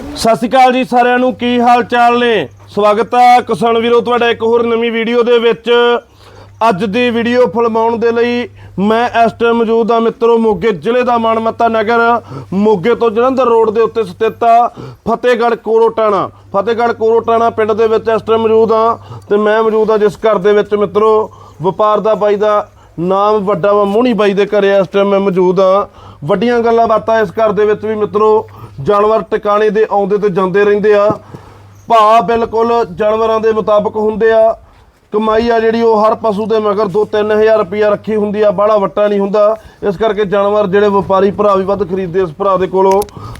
ਸਤਿ ਸ਼੍ਰੀ ਅਕਾਲ ਜੀ ਸਾਰਿਆਂ ਨੂੰ, ਕੀ ਹਾਲ ਚਾਲ ਨੇ? ਸਵਾਗਤ ਆ ਕਿਸਾਨ ਵੀਰੋ ਤੁਹਾਡਾ ਇੱਕ ਹੋਰ ਨਵੀਂ ਵੀਡੀਓ ਦੇ ਵਿੱਚ। ਅੱਜ ਦੀ ਵੀਡੀਓ ਫਿਲਮਾਉਣ ਦੇ ਲਈ ਮੈਂ ਇਸ ਟਾਈਮ ਮੌਜੂਦ ਹਾਂ ਮਿੱਤਰੋ ਮੋਗੇ ਜ਼ਿਲ੍ਹੇ ਦਾ ਮਾਨਮੱਤਾ ਨਗਰ, ਮੋਗੇ ਤੋਂ ਜਲੰਧਰ ਰੋਡ ਦੇ ਉੱਤੇ ਸਥਿਤ ਆ ਫਤਿਹਗੜ੍ਹ ਕੋਰੋਟਾਣਾ। ਫਤਿਹਗੜ੍ਹ ਕੋਰੋਟਾਣਾ ਪਿੰਡ ਦੇ ਵਿੱਚ ਇਸ ਟਾਈਮ ਮੌਜੂਦ ਹਾਂ ਤੇ ਮੈਂ ਮੌਜੂਦ ਹਾਂ ਜਿਸ ਘਰ ਦੇ ਵਿੱਚ ਮਿੱਤਰੋ ਵਪਾਰ ਦਾ ਬਾਈ ਦਾ ਨਾਮ ਵੱਡਾ ਵਾ ਮੋਹਣੀ ਬਾਈ ਦੇ ਘਰੇ ਇਸ ਟਾਈਮ ਮੈਂ ਮੌਜੂਦ ਹਾਂ। ਵੱਡੀਆਂ ਗੱਲਾਂ ਬਾਤਾਂ ਇਸ ਘਰ ਦੇ ਵਿੱਚ ਵੀ ਮਿੱਤਰੋ ਜਾਨਵਰ ਟਿਕਾਣੇ ਦੇ ਆਉਂਦੇ ਤੇ ਜਾਂਦੇ ਰਹਿੰਦੇ ਆ। ਭਾਅ ਬਿਲਕੁਲ ਜਾਨਵਰਾਂ ਦੇ ਮੁਤਾਬਕ ਹੁੰਦੇ ਆ। ਕਮਾਈ ਆ ਜਿਹੜੀ ਉਹ ਹਰ ਪਸ਼ੂ ਦੇ ਮਗਰ 2-3000 ਰੁਪਇਆ ਰੱਖੀ ਹੁੰਦੀ ਆ ਬਾਹਲਾ ਵੱਟਾ ਨਹੀਂ ਹੁੰਦਾ। ਇਸ ਕਰਕੇ ਜਾਨਵਰ ਜਿਹੜੇ ਵਪਾਰੀ ਭਰਾ ਵੀ ਵੱਧ ਖਰੀਦਦੇ ਇਸ ਭਰਾ ਦੇ ਕੋਲੋਂ।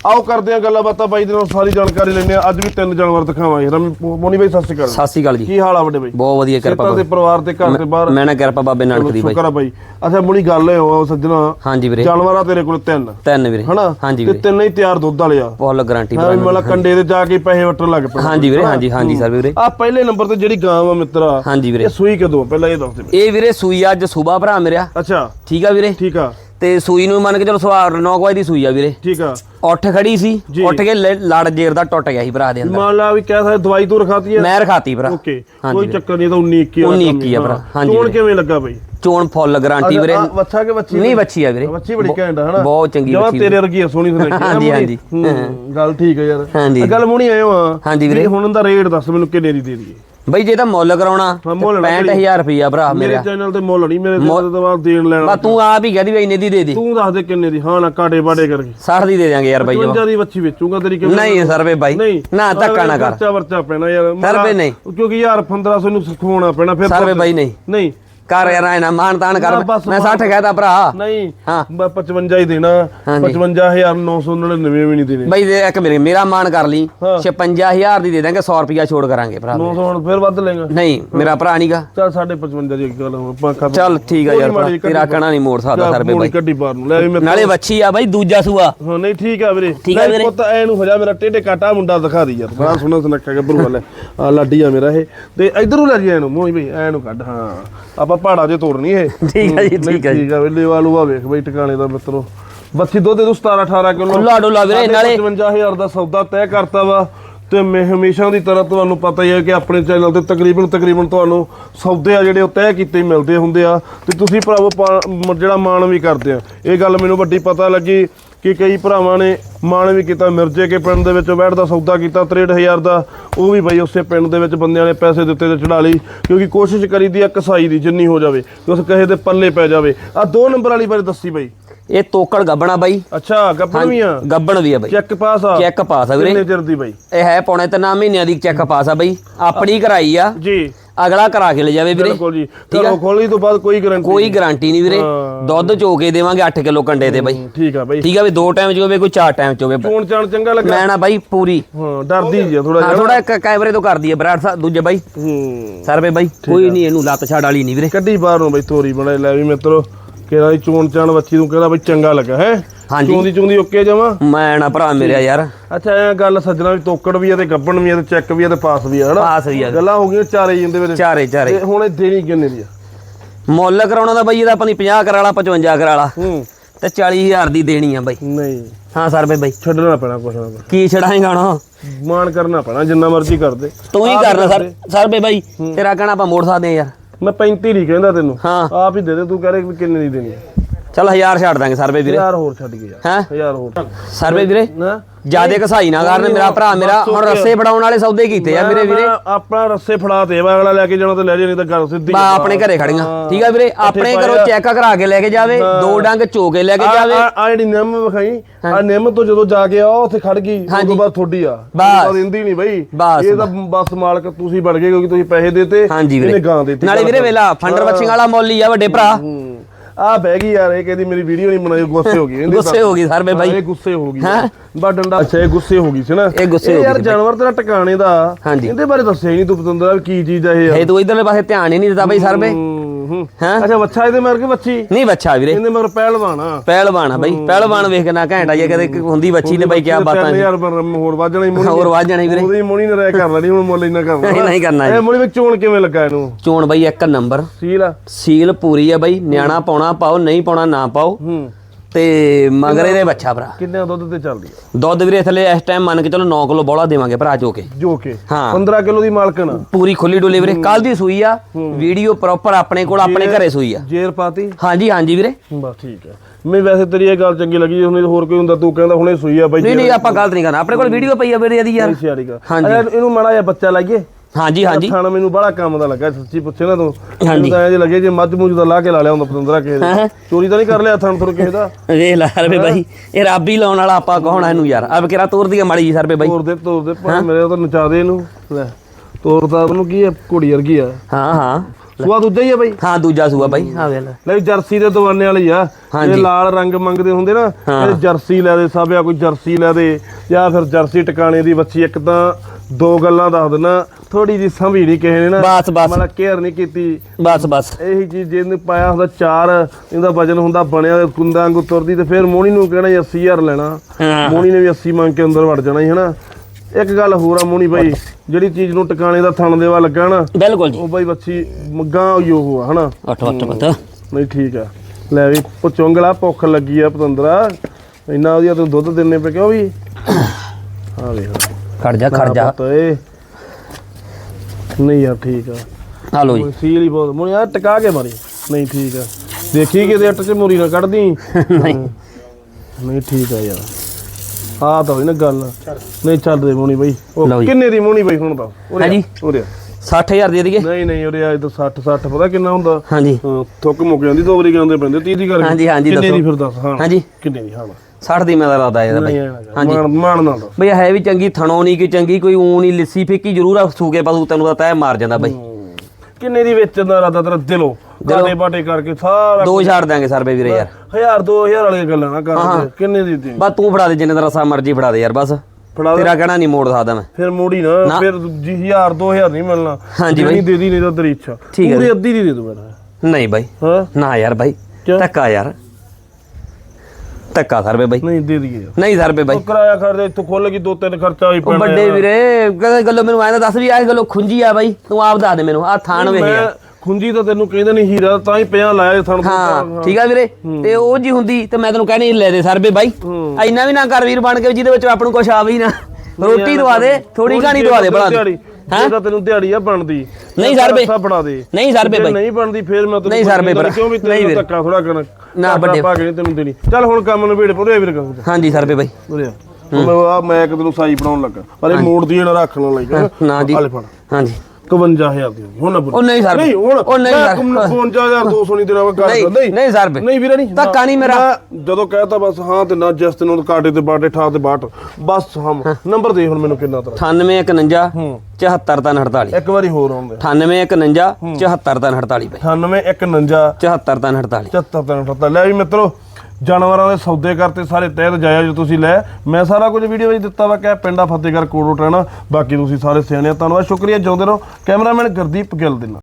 ਆਓ ਕਰਦੇ ਆ ਗੱਲਾਂ ਬਾਤਾਂ ਬਾਈ ਦੇ ਨਾਲ ਸਾਰੀ ਜਾਣਕਾਰੀ ਲੈਂਦੇ ਆ। ਅੱਜ ਵੀ ਤਿੰਨ ਜਾਨਵਰ ਦਿਖਾਵਾਂਗੇ। ਰਮੀ ਮੋਨੀ ਬਾਈ ਸਤਿ ਸ਼੍ਰੀ ਅਕਾਲ। ਸਤਿ ਸ਼੍ਰੀ ਅਕਾਲ ਜੀ। ਕੀ ਹਾਲ ਆ ਵੱਡੇ ਬਾਈ? ਬਹੁਤ ਵਧੀਆ ਕਿਰਪਾ ਸਿਹਤਾਂ ਦੇ ਪਰਿਵਾਰ ਤੇ ਘਰ ਤੇ ਬਾਹਰ। ਮੈਂ ਨਾ ਕਿਰਪਾ ਬਾਬੇ ਨਾਨਕ ਦੀ ਬਾਈ। ਸ਼ੁਕਰ ਆ ਬਾਈ। ਅੱਛਾ ਮੁਣੀ ਗੱਲ ਹੋ ਸੱਜਣਾ। ਹਾਂਜੀ ਵੀਰੇ। ਜਾਨਵਰਾਂ ਤੇਰੇ ਕੋਲ ਤਿੰਨ। ਤਿੰਨ ਵੀਰੇ। ਹਨਾ? ਹਾਂਜੀ ਤੇ ਤਿੰਨ ਹੀ ਤਿਆਰ ਦੁੱਧ ਵਾਲੇ ਆ। ਬਹੁਤ ਗਾਰੰਟੀ ਹਾਂ ਮਤਲਬ ਕੰਡੇ ਤੇ ਜਾ ਕੇ ਪੈਸੇ ਵਟਣ ਲੱਗ ਪਏ। ਹਾਂਜੀ ਵੀਰੇ ਹਾਂਜੀ ਹਾਂਜੀ ਸਰ ਵੀਰੇ। ਆ ਪਹਿਲੇ ਨੰਬਰ ਤੇ ਜਿਹੜੀ ਗਾਂ ਵਾ ਮਿੱਤਰਾ ਹਾਂਜੀ ਵੀਰੇ। ਇਹ ਸੂਈ ਕਦੋਂ? ਪਹਿਲਾਂ ਇਹ ਦੱਸ ਦੇ ਇਹ ਵੀਰੇ ਸੂਈ ਅੱਜ ਸੂਬਾ ਭਰਾ ਮੇਰਿਆ। ਅੱਛਾ। ਠੀਕ ਆ ਵੀਰੇ? ਠੀਕ ਆ। ਤੇ ਸੂਈ ਨੂੰ ਮੰਨ ਕੇ ਚਲੋ ਸਵਾਰ 9 ਵਜੇ ਦੀ ਸੂਈ ਆ ਵੀਰੇ। ਠੀਕ ਆ। ਉੱਠ ਖੜੀ ਸੀ ਜੀ। ਉੱਠ ਕੇ ਲ- ਲੜ ਜੇਰ ਦਾ ਟੁੱਟ ਗਿਆ ਸੀ ਭਰਾ ਦੇ ਅੰਦਰ। ਮੰਨ ਲਾ ਵੀ ਕਹਿ ਸਕਦੇ ਦਵਾਈ ਤੋਂ ਰਖਾਤੀ ਆ? ਮੈਂ ਰਖਾਤੀ ਭਰਾ। ਓਕੇ। ਹਾਂਜੀ ਕੋਈ ਵੀਰੇ। ਚੱਕਰ ਨਹੀਂ ਇਹ ਤਾਂ 19 21 ਵਾਲਾ 19 ਕੰਮ 21 ਆ ਭਰਾ, ਹਾਂ। ਹਾਂਜੀ ਚੋਣ ਵੀਰੇ। ਕਿਵੇਂ ਲੱਗਾ ਬਈ? ਚੋਣ ਫੁੱਲ ਗਾਰੰਟੀ ਵੀਰੇ। ਆ, ਵੱਛਾ ਕੇ ਵੱਛੀ ਨਹੀਂ ਵੱਛੀ ਆ ਵੀਰੇ। ਵੱਛੀ ਬੜੀ ਘੈਂਟ ਆ ਹਨਾ? ਬਹੁਤ ਚੰਗੀ ਜਮਾਂ ਵੱਛੀ ਤੇਰੇ ਵਰਗੀ ਆ ਸੋਹਣੀ ਹਾਂਜੀ। ਹਾਂਜੀ। ਹੂੰ, ਗੱਲ ਠੀਕ ਆ ਯਾਰ। ਹਾਂਜੀ। ਆ ਗੱਲ ਮੁਣੀ ਆਇਓ ਆ। ਹਾਂਜੀ ਵੀਰੇ। ਹੁਣ ਦਾ ਰੇਟ ਦੱਸ ਮੈਨੂੰ ਕਿੰਨੇ ਦੀ ਦੇ ਦਈਏ? ਬਈ ਜੇ ਤਾਂ ਮੁੱਲ ਕਰਾਉਣਾ ਹਾਂ, ਮੁੱਲ ਨਾ 65000 ਰੁਪਈਆ ਭਰਾ ਮੇਰੇ ਮੇਰਾ। ਚੈਨਲ ਤੇ ਮੁੱਲ ਨਹੀਂ ਮੇਰੇ ਤੋਂ ਬਾਅਦ ਦੇਣ ਲੈਣਾ ਬਾ ਤੂੰ ਆਪ ਹੀ ਕਹਦੀ ਵੀ ਇੰਨੇ ਦੀ ਦੇ ਦੇ। ਤੂੰ ਦੱਸ ਦੇ ਕਿੰਨੇ ਦੀ। ਹਾਂ ਨਾ ਕਾਟੇ ਬਾੜੇ ਕਰਕੇ। 60 ਦੀ ਦੇ ਦਿਆਂਗੇ ਯਾਰ ਬਾਈ ਜੋ 55 ਦੀ ਵੱਛੀ ਵੇਚੂਗਾ ਤੇਰੀ ਕਿਵੇਂ ਨਹੀਂ ਸਰਵੇ ਬਾਈ। ਨਹੀਂ ਨਾ ਧੱਕਾ ਨਾ ਕਰ। ਖਰਚਾ ਵਰਚਾ ਪੈਣਾ ਯਾਰ। ਸਰ ਨਹੀਂ। ਕਿਉਂਕਿ ਯਾਰ 1500 ਨੂੰ ਸਿਖਾਉਣਾ ਪੈਣਾ ਫਿਰ ਸਰਵੇ ਬਾਈ ਨਹੀਂ। ਨਹੀਂ। ਕਰ ਯਾਰ ਐ ਨਾ ਮਾਨ ਤਾਨ ਕਰ। ਨਾ ਮੈਂ 60 ਕਹਿਤਾ ਭਰਾ। ਨਹੀਂ ਹਾਂ। ਮੈਂ 55 ਹੀ ਦੇਣਾ। ਹਾਂਜੀ। 55999 ਵੀ ਨਹੀਂ ਦੇਣੇ। ਬਾਈ ਦੇ ਇੱਕ ਮੇਰੇ ਮੇਰਾ ਮਾਨ ਕਰ ਲਈ। ਹਾਂ। 56000 ਦੀ ਦੇ ਦਾਂਗੇ 100 ਰੁਪਿਆ ਛੋੜ ਕਰਾਂਗੇ ਭਰਾ 900 ਹੁਣ ਫਿਰ ਵੱਧ ਲੈਗਾ ਨਹੀਂ ਮੇਰਾ ਭਰਾ ਨਹੀਂਗਾ ਚੱਲ 55 ਦੀ ਗੱਲ ਹੁਣ ਆਪਾਂ ਚੱਲ ਠੀਕ ਆ ਯਾਰ ਤੇਰਾ ਕਹਿਣਾ ਨਹੀਂ ਮੋੜ ਸਕਦਾ ਮੋੜੀ ਬਾਈ। ਕੱਢੀ ਬਾਹਰ ਨੂੰ। ਲੈ ਵੀ ਮੈਂ ਨਾਲੇ ਵੱਛੀ ਆ ਬਾਈ ਦੂਜਾ ਸੂਆ। ਹਾਂ ਨਹੀਂ ਠੀਕ ਆ ਵੀਰੇ। ਠੀਕ ਆ ਵੀਰੇ। ਪੁੱਤ ਐ ਨੂੰ ਹੋ ਜਾ ਮੇਰਾ ਟੇਢੇ ਕਾਟਾ ਮੁੰਡਾ ਦਿਖਾ ਦੀ ਯਾਰ। ਬੜਾ ਸੋਹਣਾ ਸੁਨੱਖਾ ਗੱਭਰੂ ਵਾਲਾ ਆ ਲਾਡੀ ਆ ਮੇਰਾ ਇਹ। ਤੇ ਇਧਰੋਂ ਲੈ ਜੀ ਐਨੂੰ ਮੋਹੀ ਬਈ ਐ ਨੂੰ ਕੱਢ ਹਾਂ। ਆਪਾਂ ਪਹਾੜਾ ਜੇ ਤੋੜਨੀ ਇਹ। ਠੀਕ ਆ ਜੀ ਠੀਕ ਜੀ। ਠੀਕ ਆ ਵੇਲੇ ਵਾਲੂ ਆ ਵੇਖ ਬਈ ਟਿਕਾਣੇ ਦਾ ਮਿੱਤਰੋ। ਬੱਚੀ ਦੁੱਧ ਦੇ ਦੂ 17 18 ਕਿਲੋ। ਖੁੱਲਾ ਡੁੱਲਾ ਵੀਰੇ, ਨਾਲੇ- 55000 ਦਾ ਸੌਦਾ ਤੈਅ ਕਰਤਾ ਵਾ। ਤੇ ਮੈਂ ਹਮੇਸ਼ਾ ਦੀ ਤਰ੍ਹਾਂ ਤੁਹਾਨੂੰ ਪਤਾ ਹੀ ਹੈ ਕਿ ਆਪਣੇ ਚੈਨਲ ਤੇ ਤਕਰੀਬਨ ਤਕਰੀਬਨ ਤੁਹਾਨੂੰ ਸੌਦੇ ਆ ਜਿਹੜੇ ਉਹ ਤੈਅ ਕੀਤੇ ਮਿਲਦੇ ਹੁੰਦੇ ਆ ਤੇ ਤੁਸੀਂ ਭਰਾਵੋ ਪਾ- ਜਿਹੜਾ ਮਾਣ ਵੀ ਕਰਦੇ ਆ। ਇਹ ਗੱਲ ਮੈਨੂੰ ਵੱਡੀ ਪਤਾ ਲੱਗੀ ਕਿ ਕਈ ਭਰਾਵਾਂ ਨੇ ਮਾਣ ਵੀ ਕੀਤਾ, ਮਿਰਜੇ ਕੇ ਪਿੰਡ ਦੇ ਵਿੱਚ ਬੈਠ ਦਾ ਸੌਦਾ ਕੀਤਾ 63000 ਦਾ, ਉਹ ਵੀ ਬਈ ਉਸੇ ਪਿੰਡ ਦੇ ਵਿੱਚ ਬੰਦਿਆਂ ਨੇ ਪੈਸੇ ਦਿੱਤੇ ਤੇ ਚੜਾ ਲਈ, ਕਿਉਂਕਿ ਕੋਸ਼ਿਸ਼ ਕਰੀਦੀ ਆ ਕਸਾਈ ਦੀ ਜਿੰਨੀ ਹੋ ਜਾਵੇ ਕਿ ਉਸ ਕਹੇ ਦੇ ਪੱਲੇ ਪੈ ਜਾਵੇ। ਆ ਦੋ ਨੰਬਰ ਵਾਲੀ ਬਾਰੇ ਦੱਸੀ ਬਈ। ਇਹ ਤੋਕੜ ਗੱਬਣਾ ਬਾਈ। ਅੱਛਾ ਗੱਪਣ ਵੀ ਆ। ਗੱਬਣ ਵੀ ਆ ਬਾਈ। ਚੈੱਕ ਪਾਸ ਆ। ਚੈੱਕ ਪਾਸ ਆ ਵੀਰੇ। ਕਿੰਨੇ ਚਿਰ ਦੀ ਬਾਈ? ਇਹ ਹੈ ਪੌਣੇ ਤਿੰਨ ਮਹੀਨਿਆਂ ਦੀ ਚੈੱਕ ਪਾਸ ਆ ਬਾਈ। ਆਪਣੀ ਕਰਾਈ ਆ। ਜੀ। ਅਗਲਾ ਕਰਾ ਕੇ ਲੈ ਜਾਵੇ ਵੀਰੇ। ਬਿਲਕੁਲ ਜੀ। ਘਰੋਂ ਖੋਲੀ ਤੋਂ ਬਾਅਦ ਕੋਈ ਗਾਰੰਟੀ ਕੋਈ ਗਾਰੰਟੀ ਨਹੀਂ ਵੀਰੇ। ਦੁੱਧ ਚੋ ਕੇ ਦੇਵਾਂਗੇ 8 ਕਿਲੋ ਕੰਡੇ ਤੇ ਬਾਈ। ਠੀਕ ਆ ਬਾਈ। ਠੀਕ ਆ ਵੀ ਦੋ ਟਾਈਮ ਚ ਹੋਵੇ ਕੋਈ ਚਾਰ ਟਾਈਮ ਚ ਹੋਵੇ। ਫੋਨ ਚਾਣ ਚੰਗਾ ਲੱਗਾ? ਮੈਂ ਨਾ ਬਾਈ ਪੂਰੀ। ਹਾਂ ਡਰਦੀ ਜੀ ਥੋੜਾ ਜਿਹਾ। ਥੋੜਾ ਇੱਕ ਕੈਮਰੇ ਤੋਂ ਕਰਦੀ ਹੈ ਬਰਾੜ ਸਾਹਿਬ ਦੂਜੇ ਬਾਈ। ਹੂੰ। ਸਰਵੇ ਬਾਈ ਕੋਈ ਨਹੀਂ ਇਹਨੂੰ ਲੱਤ ਛਾੜ ਵਾਲੀ ਨਹੀਂ ਵੀਰੇ। ਕੱਢੀ ਬਾਹਰ ਬਾਈ ਤੋਰੀ ਬਣਾ ਲੈ ਵੀ ਮਿੱਤਰੋ। ਕਿਹੜਾ ਚੋਣ ਚਾਣ ਬੱਚੀ ਨੂੰ ਕਹਿੰਦਾ ਬਈ ਚੰਗਾ ਲੱਗਾ ਹੈ? ਹਾਂਜੀ। ਚੋਂਦੀ ਚੋਂਦੀ ਓਕੇ ਜਾਵਾਂ ਮੈਂ ਨਾ ਭਰਾ ਮੇਰਿਆ ਯਾਰ। ਅੱਛਾ ਇਹ ਗੱਲ ਸੱਜਣਾ ਵੀ ਤੋਕੜ ਵੀ ਆ ਤੇ ਗੱਬਣ ਵੀ ਆ ਤੇ ਚੈੱਕ ਵੀ ਆ ਤੇ ਪਾਸ ਵੀ ਆ ਹਨਾ? ਪਾਸ ਵੀ ਆ। ਗੱਲਾਂ ਹੋ ਗਈਆਂ ਚਾਰੇ ਇਹਦੇ ਵਿੱਚ। ਚਾਰੇ ਚਾਰੇ। ਤੇ ਹੁਣ ਇਹ ਦੇਣੀ ਕਿੰਨੇ ਦੀ ਆ? ਮੁੱਲ ਕਰਾਉਣਾ ਦਾ ਬਾਈ ਇਹਦਾ ਆਪਣੀ 50 ਕਰਾ ਵਾਲਾ 55 ਕਰਾ ਵਾਲਾ ਹੂੰ। ਤੇ 40000 ਦੀ ਦੇਣੀ ਆ ਬਾਈ। ਨਹੀਂ। ਹਾਂ ਸਰਵੇ ਬਾਈ ਛੱਡਣਾ ਪੈਣਾ ਕੁਛ ਨਾ ਕੁਛ। ਕੀ ਛੜਾਏਗਾ ਨਾ ਮਾਨ ਕਰਨਾ ਪੈਣਾ ਜਿੰਨਾ ਮਰਜ਼ੀ ਕਰਦੇ। ਤੂੰ ਹੀ ਕਰਨਾ ਸਰ। ਸਰਵੇ ਬਾਈ ਤੇਰਾ ਕਹਿਣਾ ਆਪਾਂ ਮੋੜ ਸਕਦੇ ਆ ਯਾਰ। ਮੈਂ 35 ਨਹੀਂ ਕਹਿੰਦਾ ਤੈਨੂੰ। ਹਾਂ। ਆਪ ਹੀ ਦੇ ਦੇ ਤੂੰ ਕਹ ਰਿਹਾ ਕਿੰਨੇ ਦੀ ਦੇਣੀ ਹੈ। ਚੱਲ 1000 ਛੱਡ ਦਾਂਗੇ ਸਰਵੇ ਵੀਰੇ। ਹਜ਼ਾਰ ਹੋਰ ਛੱਡ ਗਿਆ ਹੈ? ਹਜ਼ਾਰ ਹੋਰ। ਸਰਵੇ ਵੀਰੇ ਨਾ। ਜਿਆਦੇ ਕਸਾਈ ਨਾ ਕਰਨ ਮੇਰਾ ਭਰਾ ਮੇਰਾ ਹੁਣ ਰੱਸੇ ਫੜਾਉਣ ਵਾਲੇ ਸੌਦੇ ਕੀਤੇ ਆ ਮੇਰੇ ਵੀਰੇ। ਆਪਣਾ ਰੱਸੇ ਫੜਾ ਤੇ ਵਾ ਅਗਲਾ ਲੈ ਕੇ ਜਾਣਾ ਤੇ ਲੈ ਜੇ ਨਹੀਂ ਤਾਂ ਗੱਲ ਸਿੱਧੀ ਬਾ ਆਪਣੇ ਘਰੇ ਖੜੀਆਂ। ਠੀਕ ਆ ਵੀਰੇ ਆਪਣੇ ਘਰੋਂ ਚੈੱਕ ਕਰਾ ਕੇ ਲੈ ਕੇ ਜਾਵੇ ਦੋ ਡੰਗ ਚੋ ਕੇ ਲੈ ਕੇ ਜਾਵੇ। ਆ ਜਿਹੜੀ ਨਿੰਮ ਵਿਖਾਈ ਆ ਨਿੰਮ ਤੋਂ ਜਦੋਂ ਜਾ ਕੇ ਆ ਉੱਥੇ ਖੜ ਗਈ ਉਸ ਤੋਂ ਬਾਅਦ ਥੋੜੀ ਆ। ਬਸ। ਦਿੰਦੀ ਨਹੀਂ ਬਈ। ਇਹ ਤਾਂ ਬਸ। ਮਾਲਕ ਤੁਸੀਂ ਬਣ ਗਏ ਕਿਉਂਕਿ ਤੁਸੀਂ ਪੈਸੇ ਦੇਤੇ ਇਹਨੇ ਗਾਂ ਦਿੱਤੀ ਨਾਲੇ ਵੀਰੇ ਵੇਲਾ ਫੰਡਰ ਬੱਚਿੰਗ ਵਾਲਾ ਮੁੱਲ ਆ ਵੱਡੇ ਭਰਾ। ਆ ਬਹਿ ਗਈ ਯਾਰ ਇਹ ਕਹਿੰਦੀ ਮੇਰੀ ਵੀਡੀਓ ਨਹੀਂ ਬਣਾਈ ਗੁੱਸੇ ਹੋ ਗਈ। ਇਹਦੇ ਗੁੱਸੇ ਹੋ ਗਈ ਸਰਵੇ ਹਾਂ, ਬਾਈ ਇਹ ਗੁੱਸੇ ਹੋ ਗਈ। ਬਾ ਡੰਡਾ ਅੱਛਾ ਇਹ ਗੁੱਸੇ ਹੋ ਗਈ ਸੀ ਨਾ। ਇਹ ਗੁੱਸੇ ਹੋ ਯਾਰ ਗਈ ਜਾਨਵਰ ਤੇਰਾ ਟਿਕਾਣੇ ਦਾ। ਇਹਦੇ ਬਾਰੇ ਦੱਸਿਆ ਹੀ ਨਹੀਂ ਤੂੰ ਪਤੰਦਰਾ ਕੀ ਚੀਜ਼ ਆ ਇਹ ਯਾਰ। ਇਹ ਤੂੰ ਇਧਰਲੇ ਪਾਸੇ ਧਿਆਨ ਹੀ ਨਹੀਂ ਦਿੱਤਾ ਬਾਈ ਸਰਵੇ ਹੂੰ, ਹੂੰ। ਹੈਂ? ਅੱਛਾ ਬੱਚਾ ਇਹਦੇ ਮਰ ਕੇ ਬੱਚੀ ਨਹੀਂ ਬੱਚਾ ਵੀਰੇ। ਇਹਦੇ ਮਰ ਪਹਿਲਵਾਨ ਆ। ਪਹਿਲਵਾਨ ਆ ਬਾਈ। ਪਹਿਲਵਾਨ ਵੇਖ ਕੇ ਨਾ ਘੈਂਟ ਆਈਏ ਕਦੇ ਹੁੰਦੀ ਬੱਚੀ ਨੇ ਬਾਈ ਕੀ ਬਾਤਾਂ 3000 ਪਰ ਹੋਰ ਵਾਜਣਾ ਹੀ। ਮੋਣੀ ਹੋਰ ਵਾਜ ਜਾਣੀ ਵੀਰੇ। ਉਹਦੀ ਮੋਣੀ ਨੇ ਰਹਿ ਕਰ ਲੈਣੀ ਹੁਣ ਮੁੱਲ ਇੰਨਾ ਕਰਨਾ। ਨਹੀਂ ਨਹੀਂ ਕਰਨਾ ਇਹ ਮੋਣੀ ਵਿੱਚ ਚੋਣ ਕਿਵੇਂ ਲੱਗਾ ਇਹਨੂੰ? ਚੋਣ ਬਾਈ ਇੱਕ ਨੰਬਰ। ਸੀਲ ਆ। ਸੀਲ ਪੂਰੀ ਆ ਬਾਈ। ਨਿਆਣਾ ਪਾਉਣਾ ਪਾਓ ਨਹੀਂ ਪਾਉਣਾ ਨਾ ਪਾਓ। ਹੂੰ। ਤੇ ਮਗਰੇ ਦੇ ਬੱਚਾ ਭਰਾ। ਕਿੰਨੇ ਦੁੱਧ ਤੇ ਚੱਲਦੀ ਆ? ਦੁੱਧ ਵੀਰੇ ਥੱਲੇ ਇਸ ਟਾਈਮ ਮੰਨ ਕੇ ਚਲੋ 9 ਕਿਲੋ ਬੋਲਾ ਦੇਵਾਂਗੇ ਭਰਾ ਜੋ ਕੇ। ਜੋ ਕਿ। ਹਾਂ। 15 ਕਿਲੋ ਦੀ ਮਾਲਕਣ। ਪੂਰੀ ਖੁੱਲੀ ਡੁੱਲੀ ਵੀਰੇ। ਕੱਲ ਦੀ ਸੂਈ ਆ। ਵੀਡੀਓ ਪ੍ਰੋਪਰ ਆਪਣੇ ਕੋਲ ਆਪਣੇ ਘਰੇ ਸੂਈ ਆ। ਜੇਰ ਪਾਤੀ? ਹਾਂਜੀ ਹਾਂਜੀ ਵੀਰੇ। ਬਸ ਠੀਕ ਹੈ ਮੈਂ ਵੈਸੇ ਤੇਰੀ ਇਹ ਗੱਲ ਚੰਗੀ ਲੱਗੀ ਹੁਣ ਹੋਰ ਕੋਈ ਹੁੰਦਾ ਤੂੰ ਕਹਿੰਦਾ ਹੁਣੇ ਸੂਈ ਆ ਬਾਈ ਨਹੀਂ ਨਹੀਂ ਆਪਾਂ ਗਲਤ ਨਹੀਂ ਕਰਨਾ। ਆਪਣੇ ਕੋਲ ਵੀਡੀਓ ਪਈ ਆ ਵੀਰੇ ਇਹਦੀ ਯਾਰ। ਹਾਂਜੀ। ਇਹਨੂੰ ਮਾੜਾ ਜਿਹਾ ਬੱਚਾ ਲਾਈਏ। ਹਾਂਜੀ ਹਾਂਜੀ। ਥਾਣਾ ਮੈਨੂੰ ਬੜਾ ਕੰਮ ਦਾ ਲੱਗਾ ਸੱਚੀ ਪੁੱਛੇ ਨਾ ਤੂੰ। ਹਾਂਜੀ। ਮੈਨੂੰ ਤਾਂ ਜੇ ਲੱਗੇ ਜੇ ਮੱਝ ਮੂਝ ਦਾ ਲਾ ਕੇ ਲਾ ਲਿਆ ਹੁੰਦਾ ਪਤੰਦਰਾ ਕਿਸੇ? ਦੇ। ਚੋਰੀ ਤਾਂ ਨਹੀਂ ਕਰ ਲਿਆ ਥਣ ਤੁਰ ਕਿਸੇ ਦਾ? ਵੇਖ ਲੈ ਰਵੇ ਬਾਈ ਇਹ ਰਾਬੀ ਲਾਉਣ ਵਾਲਾ ਆਪਾਂ ਕੌਣ ਆ ਇਹਨੂੰ ਯਾਰ? ਅਬ ਕਿਰਾ ਤੋਰ ਦੀ ਮਾੜੀ ਜੀ ਸਰਵੇ ਬਾਈ? ਤੋਰ ਦੇ ਤੋਰ ਦੇ ਪਰ ਮੇਰੇ ਤਾਂ ਨਚਾ ਦੇ ਇਹਨੂੰ। ਲੈ ਤੋਰ ਤਾਂ ਉਹਨੂੰ ਕੀ ਹੈ ਘੋੜੀ ਵਰਗੀ ਆ। ਹਾਂ ਹਾਂ। ਸੁਆ ਦੂਜਾ ਹੀ ਆ ਬਾਈ? ਹਾਂ ਦੂਜਾ ਸੂਆ ਬਾਈ। ਆ ਵੇਖ ਲੈ। ਲੈ ਜਰਸੀ ਦੇ ਦਵਾਨੇ ਵਾਲੀ ਆ। ਇਹ ਲਾਲ ਰੰਗ ਮੰਗਦੇ ਹੁੰਦੇ ਨਾ ਇਹ ਜਰਸੀ ਲੈ ਦੇ ਸਾਬਿਆ ਕੋਈ ਜਰਸੀ ਲੈ ਦੇ ਜਾਂ ਫਿਰ ਜਰਸੀ ਟਿਕਾਣੇ ਦੀ ਬੱਚੀ ਇੱਕ ਤਾਂ ਦੋ ਗੱਲਾਂ ਦੱਸ ਦਿੰਨਾ ਥੋੜੀ ਜੀ ਸੰਭੀ ਨਹੀਂ ਕਿਸੇ ਨੇ ਨਾ ਬਸ ਬਸ। ਮਤਲਬ ਕੇਅਰ ਨਹੀਂ ਕੀਤੀ। ਬਸ ਬਸ। ਇਹੀ ਚੀਜ਼ ਜਿਹਨੇ ਪਾਇਆ ਹੁੰਦਾ ਚਾਰ ਇਹਦਾ ਵਜਨ ਹੁੰਦਾ ਬਣਿਆ ਕੁੰਦਾਂ ਵਾਂਗੂ ਤੁਰਦੀ ਤੇ ਫਿਰ ਮੋਣੀ ਨੂੰ ਕਹਿਣਾ ਜੀ 80000 ਲੈਣਾ। ਹਾਂ। ਮੋਣੀ ਨੇ ਵੀ 80 ਮੰਗ ਕੇ ਅੰਦਰ ਵੜ ਜਾਣਾ ਸੀ ਹਨਾ? ਇੱਕ ਗੱਲ ਹੋਰ ਆ ਮੋਣੀ ਬਾਈ ਜਿਹੜੀ ਚੀਜ਼ ਨੂੰ ਟਿਕਾਣੇ ਦਾ ਥਣ ਦੇਵਾ ਲੱਗਾ ਨਾ ਬਿਲਕੁਲ ਜੀ। ਉਹ ਬਾਈ ਬੱਚੀ ਮੱਗਾਂ ਉਹ ਆ ਹਨਾ? ਉੱਠ ਉੱਠ ਪੁੱਤ ਨਹੀਂ ਠੀਕ ਆ। ਲੈ ਵੀ ਪੁਚੁੰਗਲਾ ਭੁੱਖ ਲੱਗੀ ਆ ਪਤੰਦਰਾ। ਇੰਨਾ ਵਧੀਆ ਤੂੰ ਦੁੱਧ ਦਿੰਨੇ ਪਏ ਕਿਉਂ ਵੀ? ਆ ਵੇਖ। ਖੜ ਜਾ ਖੜ ਜਾ। ਪੁੱਤ ਏ। ਨਹੀਂ ਯਾਰ ਠੀਕ ਆ। ਆ ਲੋ ਜੀ। ਸੀਲ ਹੀ ਬਹੁਤ ਮੋਣੀ ਆ ਟਿਕਾ ਕੇ ਮਾਰੀ। ਨਹੀਂ ਠੀਕ ਆ। ਦੇਖੀ ਕਿਤੇ ਅੱਟ ਚ ਮੂਰੀ ਨਾ ਕੱਢਦੀ। ਨਹੀਂ। ਨਹੀਂ ਠੀਕ ਆ ਯਾਰ। ਆ ਤਾਂ ਹੋਈ ਨਾ ਗੱਲ। ਨਹੀਂ ਚੱਲ ਦੇ ਮੋਣੀ ਬਾਈ। ਉਹ। ਕਿੰਨੇ ਦੀ ਮੋਣੀ ਬਾਈ ਹੁਣ ਤਾਂ? ਹਾਂਜੀ। ਉਰੇ ਆ। 60000 ਦੇ ਦਈਏ। ਨਹੀਂ ਨਹੀਂ ਉਰੇ ਇਹ ਤਾਂ 60 60 ਪਤਾ ਕਿੰਨਾ ਹੁੰਦਾ? ਹਾਂਜੀ। ਥੁੱਕ ਮੁੱਕ ਜਾਂਦੀ ਦੋ ਵਾਰੀ ਗਾਉਂਦੇ ਪੈਂਦੇ 30 ਦੀ ਕਰਕੇ ਹਾਂਜੀ, ਹਾਂਜੀ, ਕਿੰਨੇ ਦੱਸੋ। ਦੀ ਫਿਰ ਦੱਸ? ਹਾਂ ਹਾਂਜੀ। ਕਿੰਨੇ ਦੀ? ਹਾਂ। 60 ਦੀ ਮੈਂ ਦਾ ਇਰਾਦਾ ਇਹਦਾ ਬਾਈ। ਮਾਣ ਮਾਣ ਨਾਲ। ਬਈ ਹੈ ਵੀ ਚੰਗੀ ਥਣੋਂ ਨਹੀਂ ਕਿ ਚੰਗੀ ਕੋਈ ਊਂ ਨਹੀਂ ਲਿੱਸੀ ਫੇਕੀ ਜ਼ਰੂਰ ਆ ਸੂਕੇ ਪਸੂ ਤੈਨੂੰ ਤਾਂ ਤੈ ਮਾਰ ਜਾਂਦਾ ਬਾਈ। ਕਿੰਨੇ ਦੀ ਵੇਚਣ ਦਾ ਇਰਾਦਾ ਤੇਰਾ ਦਿਲੋਂ? ਕਾਟੇ ਬਾਟੇ ਕਰਕੇ ਸਾਰਾ ਦੋ ਛੱਡ ਦਾਂਗੇ ਸਰਵੇ ਵੀਰੇ ਯਾਰ। ਹਜ਼ਾਰ 2000 ਵਾਲੀਆਂ ਗੱਲਾਂ ਨਾ ਕਰ ਕਿੰਨੇ ਦੀ ਦਿੱਤੀ ਬਸ ਤੂੰ ਫੜਾ ਦੇ ਜਿੰਨੇ ਦਾ ਰਸਾ ਮਰਜ਼ੀ ਫੜਾ ਦੇ ਯਾਰ ਬਸ। ਦੇ। ਤੇਰਾ ਕਹਿਣਾ ਨਹੀਂ ਮੋੜ ਸਕਦਾ ਮੈਂ। ਫਿਰ ਮੋੜੀ ਨਾ ਫਿਰ ਜੀ 1000 2000 ਨਹੀਂ ਮਿਲਣਾ। ਹਾਂਜੀ ਦੇ ਦੀ ਨਹੀਂ ਤਾਂ ਤੇਰੀ ਇੱਛਾ। ਪੂਰੀ ਅੱਧੀ ਦੀ ਦੇ ਦੂ ਮੇਰਾ ਨਹੀਂ ਬਾਈ। ਹਾਂ। ਨਾ ਯਾਰ ਬਾਈ? ਧੱਕਾ ਯਾਰ। ਧੱਕਾ ਸਰਵੇ ਬਾਈ। ਨਹੀਂ ਦੇ ਦਈਏ। ਨਹੀਂ ਸਰਵੇ ਬਾਈ। ਉਹ ਕਿਰਾਇਆ ਖਰਚਾ ਇੱਥੋਂ ਖੁੱਲ ਗਈ ਦੋ ਤਿੰਨ ਖਰਚਾ ਉਹ ਪੈਣਾ ਵੱਡੇ ਵੀਰੇ ਕਹਿੰਦੇ ਗੱਲੋਂ ਮੈਨੂੰ ਐਂ ਤਾਂ ਦੱਸ ਵੀ ਆਹ ਗੱਲੋਂ ਖੁੰਜੀ ਆ ਬਾਈ ਤੂੰ ਆਪ ਦੱਸ ਦੇ ਮੈਨੂੰ ਆ ਥਾਣ ਵੇਖ ਮੈਂ ਯਾਰ ਖੁੰਜੀ ਤਾਂ ਤੈਨੂੰ ਕਹਿੰਦੇ ਨਹੀਂ ਹੀਰਾ ਤਾਂ ਹੀ 50 ਲਾਇਆ ਥਣ ਹਾਂ ਠੀਕ ਆ ਵੀਰੇ ਤੇ ਉਹ ਜੀ ਹੁੰਦੀ ਤੇ ਮੈਂ ਤੈਨੂੰ ਕਹਿਣੀ ਲੈ ਦੇ ਸਰਵੇ ਬਾਈ। ਇੰਨਾ ਵੀ ਨਾ ਕਰ ਵੀਰ ਬਣ ਕੇ ਜਿਹਦੇ ਵਿੱਚ ਆਪ ਨੂੰ ਕੁਛ ਆਵੇ ਹੀ ਨਾ। ਰੋਟੀ ਦਵਾ ਦੇ ਥੋੜੀ ਘਾਣੀ ਦਵਾ ਦੇ ਬਣਾ ਦਿਹਾੜੀ ਜੇ ਤਾਂ ਤੈਨੂੰ ਦਿਹਾੜੀ ਆ ਬਣਦੀ ਨਹੀਂ ਸਰ ਬੇ। ਰਸਾ ਬਣਾ ਦੇ ਨਹੀਂ ਸਰ ਬਾਈ ਨਹੀਂ ਬਣਦੀ ਫੇਰ ਮੈਂ ਤੈਨੂੰ ਨਹੀਂ ਸਰ ਬੇ ਕੋਈ ਭਰਾ। ਕਿਉਂ ਵੀ ਤੈਨੂੰ। ਧੱਕਾ ਥੋੜਾ ਕਰਨਾ ਨਾ ਵੱਡੇ। ਪਾ ਕੇ ਨਹੀਂ ਤੈਨੂੰ ਦੇਣੀ ਚੱਲ ਹੁਣ ਕੰਮ ਨੂੰ ਭੇੜ ਪੁਰੇ ਵੀਰ ਕਹੂੰ ਹਾਂਜੀ ਸਰਵੇ ਬਾਈ ਉਰੇ ਮੈਂ ਆ ਮੈਂ ਇੱਕ ਤੈਨੂੰ ਸਾਈ ਬਣਾਉਣ ਲੱਗਾ ਪਰ ਇਹ ਮੋੜ ਦੀ ਨਾ ਰੱਖਣ ਲਈ ਨਾ ਜੀ ਹਾਂਜੀ 51000 ਦੀ ਹੁਣ ਨਾ ਬੋਲ। ਉਹ ਨਹੀਂ ਸਰ। ਨਹੀਂ ਹੁਣ ਉਹ ਨਹੀਂ ਮੈਂ ਸਰ। 55200 ਨਹੀਂ ਦੇਣਾ ਮੈਂ ਕਰ ਨਹੀਂ ਨਹੀਂ ਨਹੀਂ ਸਰ। ਬੇ ਨਹੀਂ ਵੀਰੇ ਨਹੀਂ। ਧੱਕਾ ਨਹੀਂ ਮੇਰਾ। ਮੈਂ ਜਦੋਂ ਕਹਿਤਾ ਬਸ ਹਾਂ ਤੇ ਨਾ ਜਿਸ ਤੈਨੂੰ ਕਾਟੇ ਤੇ ਬਾਟੇ ਠਾ ਤੇ ਬਾਟ ਬਸ ਹਮ। ਨੰਬਰ ਦੇ ਹੁਣ ਮੈਨੂੰ ਕਿੰਨਾ ਤੇਰਾ। 9851 74 ਤਾਂ 48 ਇੱਕ ਵਾਰੀ ਹੋਰ ਆਉਂਦੇ। 9851 74 ਤਾਂ 48 ਬਾਈ। 9851 74 ਤਾਂ 48 75 75 ਲੈ ਵੀ ਮਿੱਤਰੋ ਜਾਨਵਰਾਂ ਦੇ ਸੌਦੇ ਕਰਤੇ ਸਾਰੇ ਤਹਿਤ ਜਾਇਆ ਜੋ ਤੁਸੀਂ ਲੈ। ਮੈਂ ਸਾਰਾ ਕੁਝ ਵੀਡੀਓ ਵਿੱਚ ਦਿੱਤਾ ਵਾ ਕਿ ਪਿੰਡਾ ਫਤਿਹਗੜ੍ਹ ਕੋਟੋ ਟਹਿਣਾ ਬਾਕੀ ਤੁਸੀਂ ਸਾਰੇ ਸਿਆਣੇ ਆ। ਧੰਨਵਾਦ। ਸ਼ੁਕਰੀਆ, ਜਿਉਂਦੇ ਰਹੋ। ਕੈਮਰਾਮੈਨ ਗੁਰਦੀਪ ਗਿੱਲ ਦੇ ਨਾਲ।